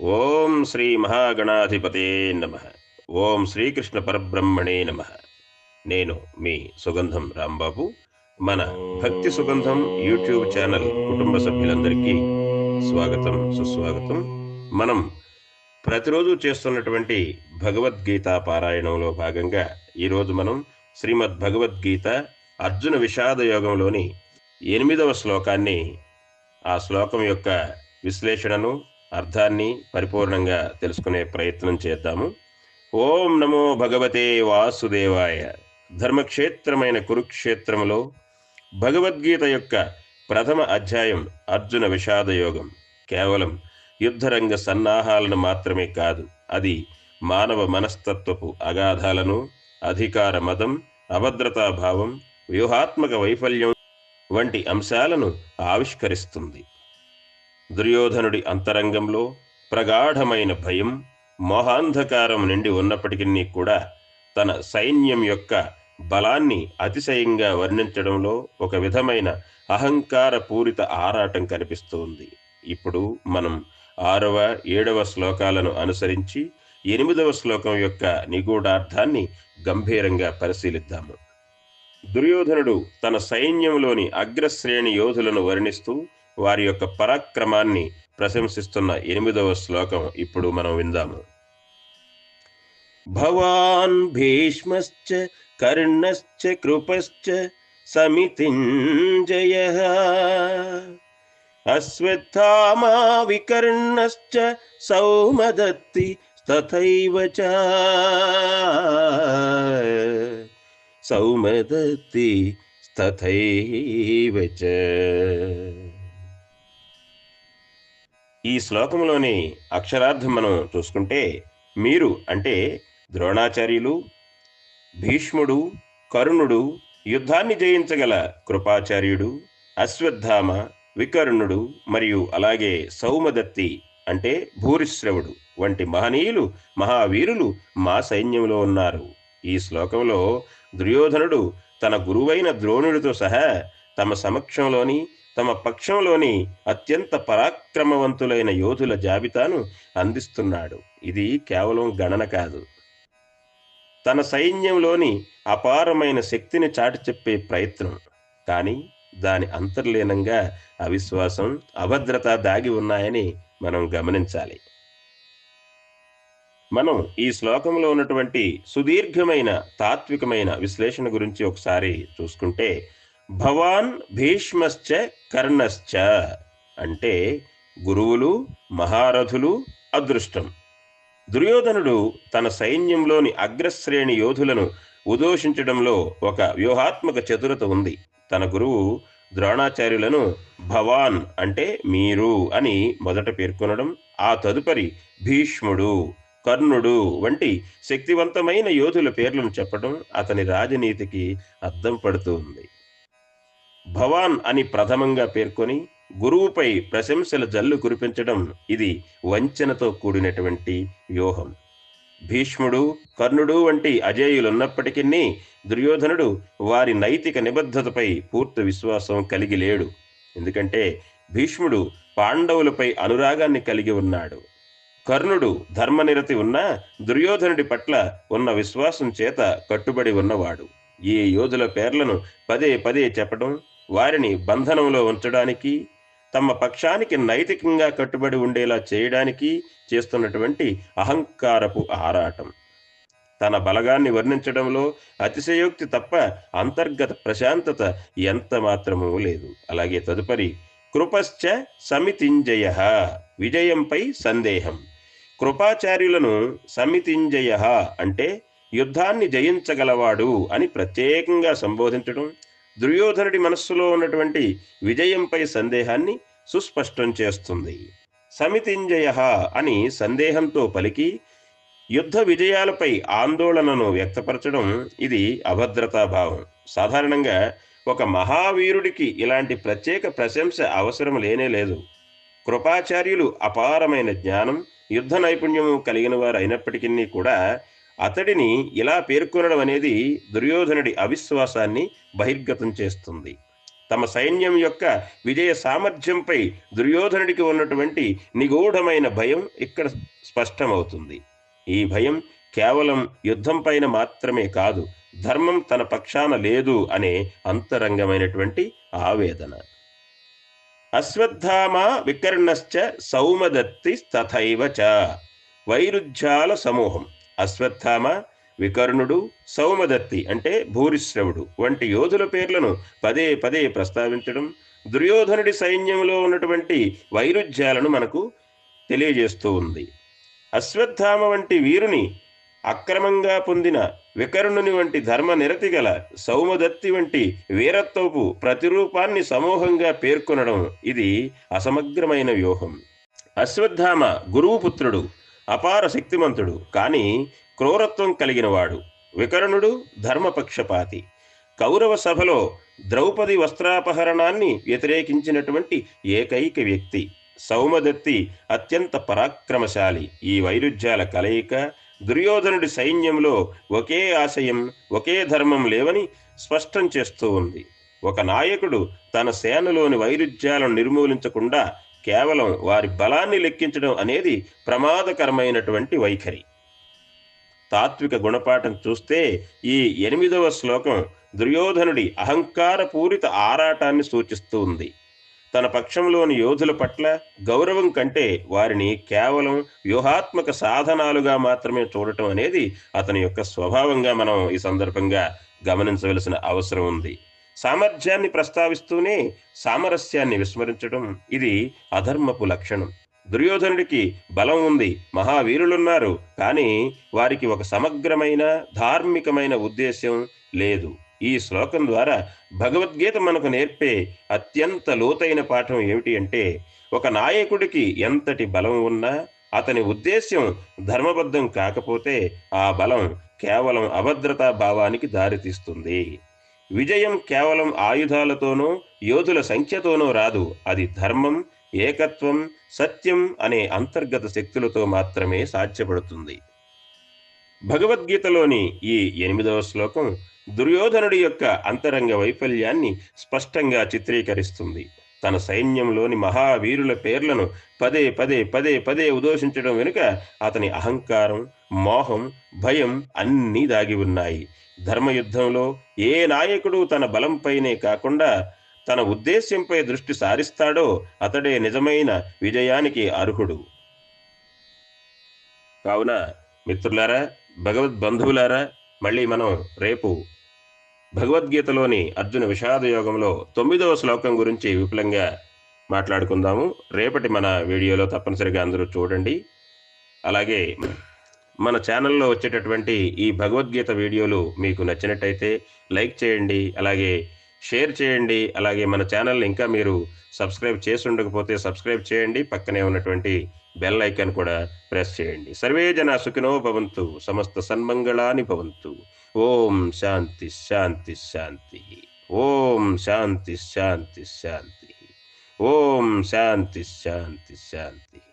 ఓం శ్రీ మహాగణాధిపతే నమ. ఓం శ్రీకృష్ణ పరబ్రహ్మణే నమ. నేను మీ సుగంధం రాంబాబు. మన భక్తి సుగంధం యూట్యూబ్ ఛానల్ కుటుంబ సభ్యులందరికీ స్వాగతం సుస్వాగతం. మనం ప్రతిరోజు చేస్తున్నటువంటి భగవద్గీత పారాయణంలో భాగంగా ఈరోజు మనం శ్రీమద్ భగవద్గీత అర్జున విషాద యోగంలోని ఎనిమిదవ శ్లోకాన్ని ఆ శ్లోకం యొక్క విశ్లేషణను అర్థాన్ని పరిపూర్ణంగా తెలుసుకునే ప్రయత్నం చేద్దాము. ఓం నమో భగవతే వాసుదేవాయ. ధర్మక్షేత్రమైన కురుక్షేత్రములో భగవద్గీత యొక్క ప్రథమ అధ్యాయం అర్జున విషాదయోగం. కేవలం యుద్ధరంగ సన్నాహాలను మాత్రమే కాదు అది మానవ మనస్తత్వపు అగాధాలను అధికార మదం అభద్రతాభావం వ్యూహాత్మక వైఫల్యం వంటి అంశాలను ఆవిష్కరిస్తుంది. దుర్యోధనుడి అంతరంగంలో ప్రగాఢమైన భయం మోహాంధకారం నిండి ఉన్నప్పటికీ కూడా తన సైన్యం యొక్క బలాన్ని అతిశయంగా వర్ణించడంలో ఒక విధమైన అహంకార పూరిత ఆరాటం కనిపిస్తోంది. ఇప్పుడు మనం ఆరవ ఏడవ శ్లోకాలను అనుసరించి ఎనిమిదవ శ్లోకం యొక్క నిగూఢార్థాన్ని గంభీరంగా పరిశీలిద్దాము. దుర్యోధనుడు తన సైన్యంలోని అగ్రశ్రేణి యోధులను వర్ణిస్తూ వారి యొక్క పరాక్రమాన్ని ప్రశంసిస్తున్న ఎనిమిదవ శ్లోకం ఇప్పుడు మనం విందాము. భవాన్ భీష్మశ్చ కర్ణశ్చ కృపశ్చ సమితింజయ అశ్వత్థామా వికర్ణశ్చ సౌమదత్తి తథైవ చ. సౌమదత్తి తథైవ చ. ఈ శ్లోకంలోని అక్షరార్థం మనం చూసుకుంటే మీరు అంటే ద్రోణాచార్యులు భీష్ముడు కరుణుడు యుద్ధాన్ని జయించగల కృపాచార్యుడు అశ్వత్థామ వికర్ణుడు మరియు అలాగే సౌమదత్తి అంటే భూరిశ్రవుడు వంటి మహనీయులు మహావీరులు మా సైన్యంలో ఉన్నారు. ఈ శ్లోకంలో దుర్యోధనుడు తన గురువైన ద్రోణుడితో సహా తమ సమక్షంలోని తమ పక్షంలోని అత్యంత పరాక్రమవంతులైన యోధుల జాబితాను అందిస్తున్నాడు. ఇది కేవలం గణన కాదు. తన సైన్యంలోని అపారమైన శక్తిని చాటి చెప్పే ప్రయత్నం. కానీ దాని అంతర్లీనంగా అవిశ్వాసం అభద్రత దాగి ఉన్నాయని మనం గమనించాలి. మనం ఈ శ్లోకంలో ఉన్నటువంటి సుదీర్ఘమైన తాత్వికమైన విశ్లేషణ గురించి ఒకసారి చూసుకుంటే భవాన్ భీష్మశ్చ కర్ణశ్చ అంటే గురువులు మహారథులు అదృష్టం. దుర్యోధనుడు తన సైన్యంలోని అగ్రశ్రేణి యోధులను ఉదోషించడంలో ఒక వ్యూహాత్మక చతురత ఉంది. తన గురువు ద్రోణాచార్యులను భవాన్ అంటే మీరు అని మొదట పేర్కొనడం ఆ తదుపరి భీష్ముడు కర్ణుడు వంటి శక్తివంతమైన యోధుల పేర్లను చెప్పడం అతని రాజనీతికి అద్దం పడుతుంది. భవాన్ అని ప్రథమంగా పేర్కొని గురువుపై ప్రశంసల జల్లు కురిపించడం ఇది వంచనతో కూడినటువంటి వ్యూహం. భీష్ముడు కర్ణుడు వంటి అజేయులున్నప్పటికీ దుర్యోధనుడు వారి నైతిక నిబద్ధతపై పూర్తి విశ్వాసం కలిగి లేడు. ఎందుకంటే భీష్ముడు పాండవులపై అనురాగాన్ని కలిగి ఉన్నాడు. కర్ణుడు ధర్మనిరతి ఉన్న దుర్యోధనుడి పట్ల ఉన్న విశ్వాసం చేత కట్టుబడి ఉన్నవాడు. ఈ యోధుల పేర్లను పదే పదే చెప్పడం వారిని బంధనంలో ఉంచడానికి తమ పక్షానికి నైతికంగా కట్టుబడి ఉండేలా చేయడానికి చేస్తున్నటువంటి అహంకారపు ఆరాటం. తన బలగాన్ని వర్ణించడంలో అతిశయోక్తి తప్ప అంతర్గత ప్రశాంతత ఎంత మాత్రమూ లేదు. అలాగే తదుపరి కృపశ్చ సమితింజయ విజయంపై సందేహం. కృపాచార్యులను సమితింజయ అంటే యుద్ధాన్ని జయించగలవాడు అని ప్రత్యేకంగా సంబోధించడం దుర్యోధనుడి మనస్సులో ఉన్నటువంటి విజయంపై సందేహాన్ని సుస్పష్టం చేస్తుంది. సమితింజయ అని సందేహంతో పలికి యుద్ధ విజయాలపై ఆందోళనను వ్యక్తపరచడం ఇది అభద్రతాభావం సాధారణంగా ఒక మహావీరుడికి ఇలాంటి ప్రత్యేక ప్రశంస అవసరం లేనే లేదు. కృపాచార్యులు అపారమైన జ్ఞానం యుద్ధ నైపుణ్యము కలిగిన వారు అయినప్పటికీ కూడా అతడిని ఇలా పేర్కొనడం అనేది దుర్యోధనుడి అవిశ్వాసాన్ని బహిర్గతం చేస్తుంది. తమ సైన్యం యొక్క విజయ సామర్థ్యంపై దుర్యోధనుడికి ఉన్నటువంటి నిగూఢమైన భయం ఇక్కడ స్పష్టమవుతుంది. ఈ భయం కేవలం యుద్ధం పైన మాత్రమే కాదు ధర్మం తన పక్షాన లేదు అనే అంతరంగమైనటువంటి ఆవేదన. అశ్వత్థామ వికర్ణశ్చ సౌమదత్తి తథైవ చ. వైరుధ్యాల సమూహం. అశ్వత్థామ వికర్ణుడు సౌమదత్తి అంటే భూరిశ్రవుడు వంటి యోధుల పేర్లను పదే పదే ప్రస్తావించడం దుర్యోధనుడి సైన్యంలో ఉన్నటువంటి వైరుధ్యాలను మనకు తెలియజేస్తూ ఉంది. అశ్వత్థామ వంటి వీరుని అక్రమంగా పొందిన వికర్ణుని వంటి ధర్మ నిరతి గల సౌమదత్తి వంటి వీరత్వపు ప్రతిరూపాన్ని సమూహంగా పేర్కొనడం ఇది అసమగ్రమైన వ్యూహం. అశ్వత్థామ గురువుపుత్రుడు అపార శక్తిమంతుడు కానీ క్రూరత్వం కలిగినవాడు వికరణుడు ధర్మపక్షపాతి. కౌరవ సభలో ద్రౌపది వస్త్రాపహరణాన్ని వ్యతిరేకించినటువంటి ఏకైక వ్యక్తి సౌమదత్తి అత్యంత పరాక్రమశాలి. ఈ వైరుధ్యాల కలయిక దుర్యోధనుడి సైన్యంలో ఒకే ఆశయం ఒకే ధర్మం లేవని స్పష్టం చేస్తూ ఉంది. ఒక నాయకుడు తన సేనలోని వైరుధ్యాలను నిర్మూలించకుండా కేవలం వారి బలాన్ని లెక్కించడం అనేది ప్రమాదకరమైనటువంటి వైఖరి. తాత్విక గుణపాఠం చూస్తే ఈ ఎనిమిదవ శ్లోకం దుర్యోధనుడి అహంకారపూరిత ఆరాటాన్ని సూచిస్తూ ఉంది. తన పక్షంలోని యోధుల పట్ల గౌరవం కంటే వారిని కేవలం వ్యూహాత్మక సాధనాలుగా మాత్రమే చూడటం అనేది అతని యొక్క స్వభావంగా మనం ఈ సందర్భంగా గమనించవలసిన అవసరం ఉంది. సామర్థ్యాన్ని ప్రస్తావిస్తూనే సామరస్యాన్ని విస్మరించడం ఇది అధర్మపు లక్షణం. దుర్యోధనుడికి బలం ఉంది మహావీరులున్నారు కానీ వారికి ఒక సమగ్రమైన ధార్మికమైన ఉద్దేశ్యం లేదు. ఈ శ్లోకం ద్వారా భగవద్గీత మనకు నేర్పే అత్యంత లోతైన పాఠం ఏమిటి అంటే ఒక నాయకుడికి ఎంతటి బలం ఉన్నా అతని ఉద్దేశ్యం ధర్మబద్ధం కాకపోతే ఆ బలం కేవలం అభద్రతా భావానికి దారితీస్తుంది. విజయం కేవలం ఆయుధాలతోనో యోధుల సంఖ్యతోనో రాదు. అది ధర్మం ఏకత్వం సత్యం అనే అంతర్గత శక్తులతో మాత్రమే సాధ్యపడుతుంది. భగవద్గీతలోని ఈ ఎనిమిదవ శ్లోకం దుర్యోధనుడి యొక్క అంతరంగ వైఫల్యాన్ని స్పష్టంగా చిత్రీకరిస్తుంది. తన సైన్యంలోని మహావీరుల పేర్లను పదే పదే పదే పదే ఉదోషించడం వెనుక అతని అహంకారం మోహం భయం అన్నీ దాగి ఉన్నాయి. ధర్మయుద్ధంలో ఏ నాయకుడు తన బలంపైనే కాకుండా తన ఉద్దేశ్యంపై దృష్టి సారిస్తాడో అతడే నిజమైన విజయానికి అర్హుడు. కావున మిత్రులారా భగవద్ బంధువులారా మళ్ళీ మనం రేపు భగవద్గీతలోని అర్జున విషాద యోగంలో తొమ్మిదవ శ్లోకం గురించి విపులంగా మాట్లాడుకుందాము. రేపటి మన వీడియోలో తప్పనిసరిగా అందరూ చూడండి. అలాగే మన ఛానల్లో వచ్చేటటువంటి ఈ భగవద్గీత వీడియోలు మీకు నచ్చినట్టయితే లైక్ చేయండి అలాగే షేర్ చేయండి అలాగే మన ఛానల్ ఇంకా మీరు సబ్స్క్రైబ్ చేసి ఉండకపోతే సబ్స్క్రైబ్ చేయండి పక్కనే ఉన్నటువంటి బెల్ ఐకాన్ కూడా ప్రెస్ చేయండి. సర్వే జన సుఖినో భవంతు సమస్త సన్మంగళాని భవంతు. ఓం శాంతి శాంతి శాంతి. ఓం శాంతి శాంతి శాంతి. ఓం శాంతి శాంతి శాంతి.